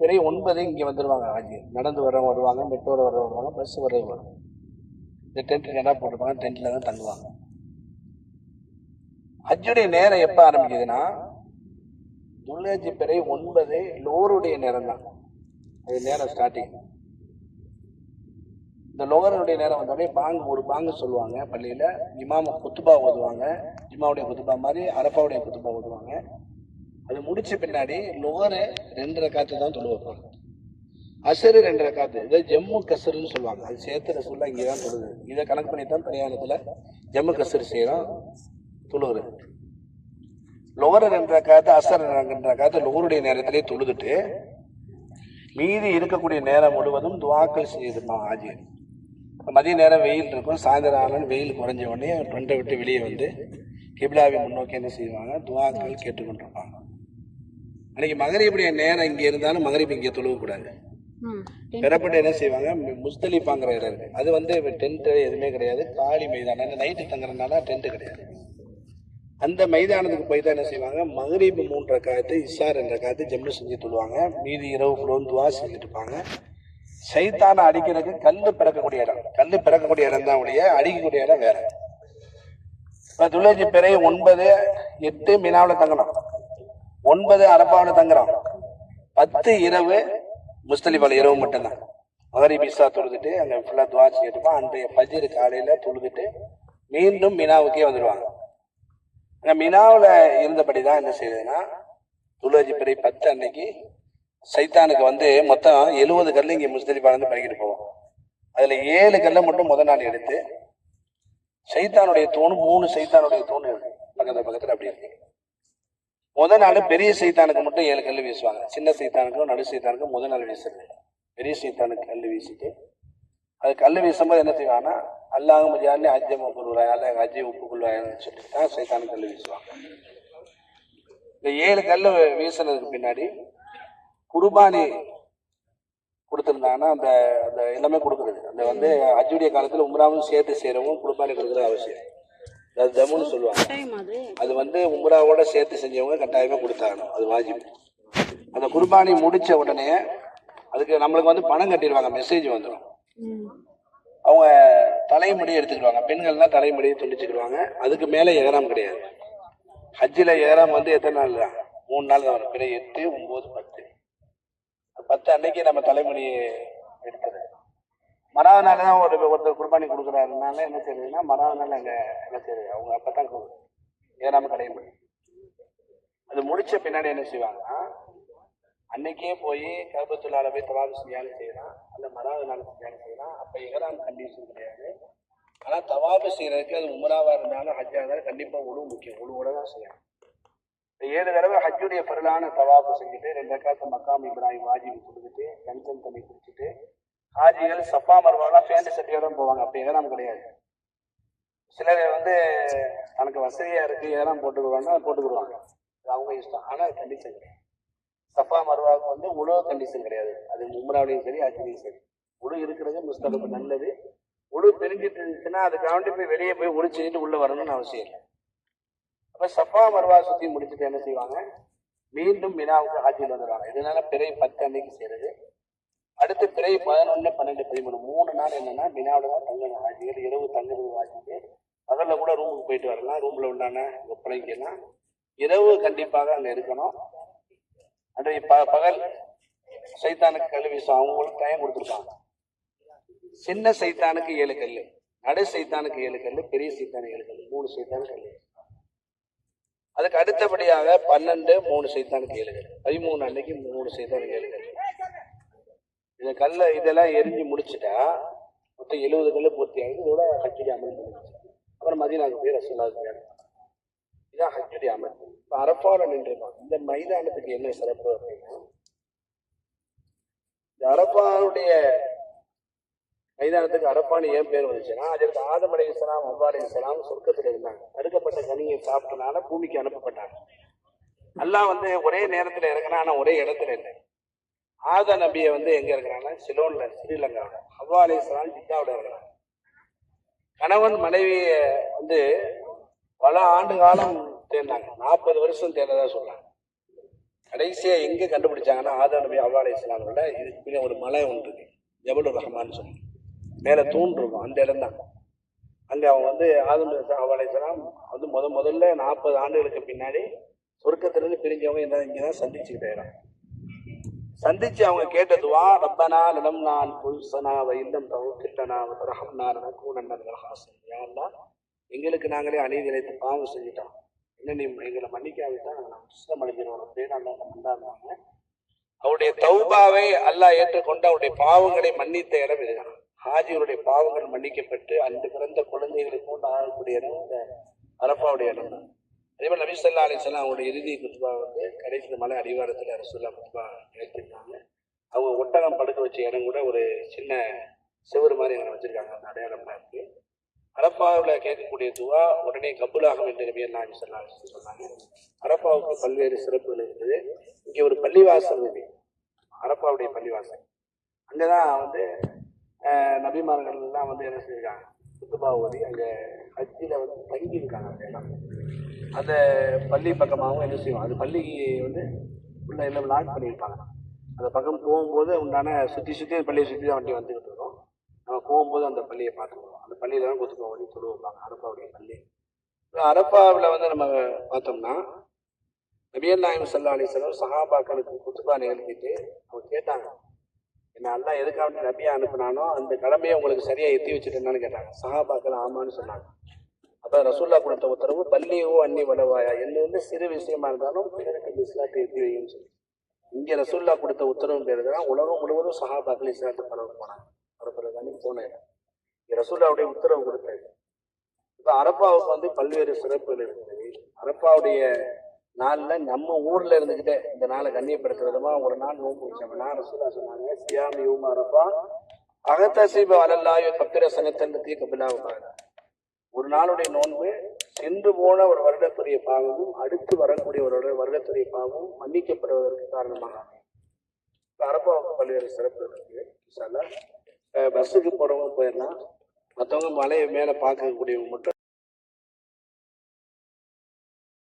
பிறை ஒன்பது இங்கே வந்துடுவாங்க ஆஜி நடந்து வரவங்க வருவாங்க மெட்ரோவில் வர வருவாங்க பஸ் வரவே வரும் இந்த டென்ட் என்ன போட்டுருப்பாங்க? டென்ட்டில் தான் தங்குவாங்க. ஹஜ்ஜுடைய நேரம் எப்போ ஆரம்பிக்குதுன்னா துல்ஹஜ் பிறை ஒன்பது லோருடைய நேரம் தான். அது நேரம் ஸ்டார்டிங் இந்த லோகருடைய நேரம் வந்தோடனே பாங்கு ஒரு பாங்கு சொல்லுவாங்க பள்ளியில். இமாம குத்துபா ஓதுவாங்க. இமாவுடைய குத்துபா மாதிரி அரப்பாவுடைய குத்துபா ஓதுவாங்க. அது முடிச்ச பின்னாடி லோகரு ரெண்டரை காத்து தான் தொழு வைப்பாங்க அசரு ரெண்டரை காத்து இதை ஜம்மு கசருன்னு சொல்லுவாங்க. அது சேர்த்து ரசூல்லா இங்கே தான் தொழுது. இதை கணக்கு பண்ணி தான் பிரயாணத்தில் ஜம்மு கசரு செய்கிறோம் தொழுவுது லோகர ரெண்டரை காத்து அசர் ரெண்டரை காத்து லோகருடைய நேரத்திலே தொழுதுட்டு மீதி இருக்கக்கூடிய நேரம் முழுவதும் துவாக்கள் செய்திருப்பாங்க ஆஜி. மதிய நேரம் வெயில் இருக்கும் சாயந்தரம் ஆனால் வெயில் குறைஞ்ச உடனே ட்ரெண்டை விட்டு வெளியே வந்து கிபிலாவை முன்னோக்கி என்ன செய்வாங்க? துவாக்கள் கேட்டுக்கொண்டிருப்பாங்க. அன்னைக்கு மகரீபுடைய நேரம் இங்கே இருந்தாலும் மகரீப் இங்கே தொழுவக்கூடாது. பெறப்பட்டு என்ன செய்வாங்க? முஸ்தலிஃபாங்கிற இடம் இருக்கு. அது வந்து டென்ட் எதுவுமே கிடையாது. காலி மைதானம். நைட்டு தங்குறதுனால டென்ட் கிடையாது. அந்த மைதானத்துக்கு போய் தான் என்ன செய்வாங்க? மகரீப் மூன்று காத்து இஷா ரெண்டு காத்து ஜம்மு செஞ்சு தொழுவாங்க. மீதி இரவு ஃபுல்லும் துவா செஞ்சுட்டு இருப்பாங்க. சைத்தானை அடிக்கிறதுக்கு கல் பிறக்கக்கூடிய இடம். கல் பிறக்கக்கூடிய இடம் தான் ஒழிய அடிக்கக்கூடிய இடம் வேற. இப்போ துளசி பிறை ஒன்பது எட்டு மினாவில் தங்கணும். ஒன்பது அரப்பாவில் தங்குறான். பத்து இரவு முஸ்தலிபால் இரவு மட்டும்தான். மகரி பிஸா தொழுதுட்டு அங்கே ஃபுல்லாக துவா செய்யட்டுமா அன்றைய பஜ்ர் காலையில் தொழுதுட்டு மீண்டும் மினாவுக்கே வந்துடுவாங்க அங்கே மினாவில் இருந்தபடி தான் என்ன செய்யுதுன்னா துளசி பிறை பத்து அன்னைக்கு சைத்தானுக்கு வந்து மொத்தம் எழுபது கல் இங்கே முஸ்தலிபாலேருந்து பறிக்கிட்டு போவோம் அதில் ஏழு கல்லை மட்டும் முத நாள் எடுத்து சைத்தானுடைய தூண் மூணு சைத்தானுடைய தூண் பக்கத்தில் பக்கத்தில் அப்படி இருக்கு. முத நாள் பெரிய சைத்தானுக்கு மட்டும் ஏழு கல் வீசுவாங்க. சின்ன சைத்தானுக்கும் நடு சைத்தானுக்கும் முத நாள் வீசுறது. பெரிய சைத்தானுக்கு கல் வீசிட்டு அது கல் வீசும்போது என்ன செய்வாங்கன்னா அல்லாஹ் மஜாலி அஜ்ஜம் ஒப்புருவாய் அல்ல அஜய் ஒப்புக்கொள்வாய்னு சொல்லிட்டு தான் சைத்தானுக்கு கல் வீசுவாங்க. இந்த ஏழு கல் வீசுனதுக்கு பின்னாடி குர்பானி கொடுத்துருந்தாங்கன்னா அந்த அந்த எல்லாமே கொடுக்குறது. அந்த வந்து அஜுடைய காலத்தில் உம்ராவும் சேர்த்து செய்கிறவங்க குர்பானி கொடுக்குறது அவசியம். ஜம்முன்னு சொல்லுவாங்க. அது. வந்து உம்ராவோட சேர்த்து செஞ்சவங்க கட்டாயமாக கொடுத்தாகணும். அது வாஜிப். அந்த குர்பானி முடிச்ச உடனே அதுக்கு நம்மளுக்கு வந்து பணம் கட்டிடுவாங்க. மெசேஜ் வந்துடும் அவங்க தலைமுடி எடுத்துக்கிடுவாங்க. பெண்கள்னா தலைமுடியை துண்டிச்சுக்கிடுவாங்க. அதுக்கு மேலே ஏறாம் கிடையாது. ஹஜ்ஜில் ஏறாம் வந்து எத்தனை நாள்? தான் மூணு நாள் தான் வரும். பிற எட்டு ஒம்பது பத்து. பத்து அன்னைக்கு நம்ம தலைமுடியை மறாவது நாள் தான் ஒரு ஒருத்தர் குர்பானி கொடுக்குறாருனால என்ன செய்யுதுன்னா மறாவது நாள் அங்கே என்ன செய்யுது அவங்க அப்போ தான் ஏறாமல் முடியும். அது முடிச்ச பின்னாடி என்ன செய்வாங்கன்னா அன்னைக்கே போய் கர்ப்பத்துள்ளால போய் தவாபு செஞ்சாலும் செய்யலாம் அல்ல மறாவது நாள் செஞ்சாலும் செய்யலாம் அப்போ ஏறாம் கண்டிஷன் கிடையாது. ஆனால் தவாபு செய்யறதுக்கு அது உமராவாக இருந்தாலும் ஹஜ்ஜாக இருந்தாலும் கண்டிப்பாக உழு முக்கியம். உழுவோட தான் செய்யணும் இந்த ஏழு தடவை ஹஜ்ஜுடைய பொருளான தவாபு செஞ்சுட்டு ரெண்டு காசு மக்காம் இப்ராஹிம் வாஜிபு கொடுத்துட்டு கஞ்சன் தண்ணி குடிச்சிட்டு ஹாஜிகள் சப்பா மருவாலாம் பேண்ட் சட்டியோட போவாங்க. அப்போ ஏறாம் கிடையாது. சிலர் வந்து தனக்கு வசதியா இருக்கு ஏறாம் போட்டுக்குவாங்க போட்டுக்கிடுவாங்க அது அவங்க இஷ்டம். ஆனால் கண்டிஷன் கிடையாது. சஃபா மருவாவுக்கு வந்து உழவு கண்டிஷன் கிடையாது. அது உம்ராவிலையும் சரி அஜிலையும் சரி. உழு இருக்கிறது முஸ்தலுக்கு நல்லது. உழு தெரிஞ்சிட்டு இருந்துச்சுன்னா அதுக்காண்டி போய் வெளியே போய் உழு செஞ்சுட்டு உள்ள வரணும்னு அவசியம் இல்லை. அப்ப சஃபா மருவா சுத்தி முடிச்சுட்டு என்ன செய்வாங்க? மீண்டும் மினாவுக்கு ஆட்சியில் வந்துடுவாங்க இதனால பிறை பத்து அன்னைக்கு செய்யறது அடுத்து பிறை பதினொன்று பன்னெண்டு பதிமூணு. மூணு நாள் என்னன்னா மினாவில் தான் தங்கணும். ஹாஜிகள் இரவு தங்குறது ஹாஜிக்கு பகல்ல கூட ரூமுக்கு போயிட்டு வரலாம். ரூம்ல உண்டான ஒப்படைக்கலாம் இரவு கண்டிப்பாக அங்கே இருக்கணும். அன்றைய ப பகல் சைத்தானுக்கு கல் வீசும். அவங்களுக்கு டைம் கொடுத்துருக்காங்க. சின்ன சைத்தானுக்கு ஏழு கல் நடு சைத்தானுக்கு ஏழு கல் பெரிய சைத்தானுக்கு ஏழு கல் மூணு சைத்தானுக்கு கல். அதுக்கு அடுத்தபடியாக பன்னெண்டு மூணு சைத்தானுக்கு ஏழு கல். பதிமூணு அன்னைக்கு மூணு சைத்தானுக்கு ஏழு கல். இந்த கல்லை இதெல்லாம் எரிஞ்சு முடிச்சுட்டா மொத்தம் எழுபது கல் பூர்த்தி ஆகி இதோட ஹஜ்ஜுடைய அமல் முடிஞ்சுச்சு அப்புறம் மதினாவுக்கு போய் ரசோல்லா போய் இதான் ஹஜ்ஜுடைய அமல். இப்போ அரப்பாவில் நின்றுருக்கோம் இந்த மைதானத்துக்கு என்ன சிறப்பு அப்படின்னா இந்த அரப்பாவுடைய மைதானத்துக்கு அரப்பான்னு ஏன் பேர் வந்துச்சுன்னா அதற்கு ஆதம் அலை இஸ்லாம் அவ்வா அலை இஸ்லாம் சொர்க்கத்தில் இருந்தாங்க. தடுக்கப்பட்ட கனியை சாப்பிட்டனால பூமிக்கு அனுப்பப்பட்டாங்க. எல்லாம் வந்து ஒரே நேரத்தில் இறங்கினா ஆனால் ஒரே இடத்துல இல்லை. ஆத நபியை வந்து எங்க இருக்கிறாங்கன்னா சிலோன்ல ஸ்ரீலங்காவில் அவ்வா அலிஸ்லாம் ஜித்தாவில் இருக்கிறாங்க. கணவன் மனைவியை வந்து பல ஆண்டு காலம் தேர்ந்தாங்க நாற்பது வருஷம் தேர்ந்ததா சொல்றாங்க. கடைசியா எங்க கண்டுபிடிச்சாங்கன்னா ஆதம் நபி அவ்வா அலி இஸ்லாமோட இதுக்கு ஒரு மலை ஒன்று இருக்கு. ஜபுல் ரஹ்மான்னு சொல்லி. மேல தூண் இருக்கும் அந்த இடம் தான். அங்க அவங்க வந்து ஆதம் அவ்வா அலி இஸ்லாம் வந்து முத முதல்ல நாற்பது ஆண்டுகளுக்கு பின்னாடி சொர்க்கத்திலிருந்து பிரிஞ்சவங்க இந்த இங்கே தான் இடம் சந்திச்சு அவங்க கேட்ட துவா ரப்பனா நலம் நான் புல்சனா தவ இல்லம் தவக்கிட்டனா ரஹம்னா நக்கூனன்னல் ஹாசன் யா அல்லாஹ் எங்களுக்கு நாங்களே அநீதி பாவம் செஞ்சிட்டோம். என்ன நீ எங்களை மன்னிக்காவிட்டா நாங்கள் சுத்தம் அடைஞ்சிருவோம் அப்படின்னு அல்லா இருந்தாங்க அவருடைய தௌபாவை அல்லாஹ் ஏற்றுக்கொண்டு அவருடைய பாவங்களை மன்னித்த இடம் இதுதான். ஹாஜிகளுடைய பாவங்கள் மன்னிக்கப்பட்டு அன்று பிறந்த குழந்தைகளை போன்று ஆகக்கூடிய இடம் இந்த அரப்பாவுடைய இடம் தான். அதே மாதிரி நபி சொல்லா அலிஸ்லாம் அவங்களுடைய இறுதி குத்துபா வந்து கடைசி மலை அடிவாரத்தில் ரசுல்லா குத்துபா நிறுத்திருந்தாங்க அவங்க ஒட்டகம் படுக்க வச்ச இடம் கூட ஒரு சின்ன செவுரு மாதிரி அவங்க வச்சிருக்காங்க அந்த அடையாளமாக இருக்குது அரப்பாவில் கேட்கக்கூடிய துவா உடனே கபுலாகும் என்று நபி அல்லா சொல்லா சொன்னாங்க. அரப்பாவுக்கு பல்வேறு சிறப்புகள் இருக்குது. இங்கே ஒரு பள்ளிவாசல் இருக்கு. அரப்பாவுடைய பள்ளிவாசல். அங்கே தான் வந்து நபிமார்கள்லாம் வந்து என்ன செஞ்சிருக்காங்க? குத்துபா ஓதி அங்கே ஹஜ்ஜில் வந்து தங்கி இருக்காங்க அந்த இடம் அந்த பள்ளி பக்கமாகவும் என்ன செய்வோம்? அது பள்ளி வந்து உள்ள எல்லாம் லாக் பண்ணியிருப்பாங்க. அந்த பக்கம் போகும்போது உண்டான சுற்றி சுற்றி அந்த பள்ளியை சுற்றி தான் வண்டி வந்துக்கிட்டு இருக்கோம். நம்ம போகும்போது அந்த பள்ளியை பார்த்துக்குவோம். அந்த பள்ளியில தான் குத்துப்பா ஓடி சொல்லுவாங்க. அரப்பாவுடைய பள்ளி. அரப்பாவில் வந்து நம்ம பார்த்தோம்னா நபியல் நாயம் சல்லா செலவு சஹாபாக்களுக்கு குத்துபா நிகழ்த்திட்டு அவங்க கேட்டாங்க என்ன அல்லா எதுக்காக நபியா அனுப்புனானோ அந்த கடமையை உங்களுக்கு சரியாக எத்தி வச்சுட்டேன்னு கேட்டாங்க. சஹாபாக்கள் ஆமான்னு சொன்னாங்க. அதான் ரசூல்லா கொடுத்த உத்தரவு பள்ளியோ அன்னி வளவாயா என்ன வந்து சிறு விஷயமா இருந்தாலும் பிறருக்கு இந்த இஸ்லாத்தை எத்தி வையுன்னு சொல்லி. இங்கே ரசூல்லா கொடுத்த உத்தரவு பேர் தான் உலகம் முழுவதும் சஹாபாக்கள் இஸ்லாத்து பரவ போனாங்க. பரப்புறது தானே போனேன் ரசூல்லாவுடைய உத்தரவு கொடுத்தது இப்போ அரப்பாவுக்கு வந்து பல்வேறு சிறப்புகள் இருக்குது. அரப்பாவுடைய நாளில் நம்ம ஊர்ல இருந்துகிட்டே இந்த நாளை கண்ணியப்படுத்துற விதமா ஒரு நாள் நோம்பு வச்சோம்னா ரசூலா சொன்னாங்க சியாமி யூம் அரப்பா அகத்தசிப அலல்லாயோ கப்பிர சனத்தந்தத்தையே கபிலாவுக்காக. ஒரு நாளுடைய நோன்பு சென்று போன ஒரு வருடத்துடைய பாவமும் அடுத்து வரக்கூடிய ஒரு வருடத்துடைய பாவமும் மன்னிக்கப்படுவதற்கு காரணமாக அமையும். அரப்பாவுக்கு பல்வேறு சிறப்பு இருக்குது பஸ்ஸுக்கு போகிறவங்க போயிடலாம் மற்றவங்க மலையை மேலே பார்க்கக்கூடியவங்க மட்டும்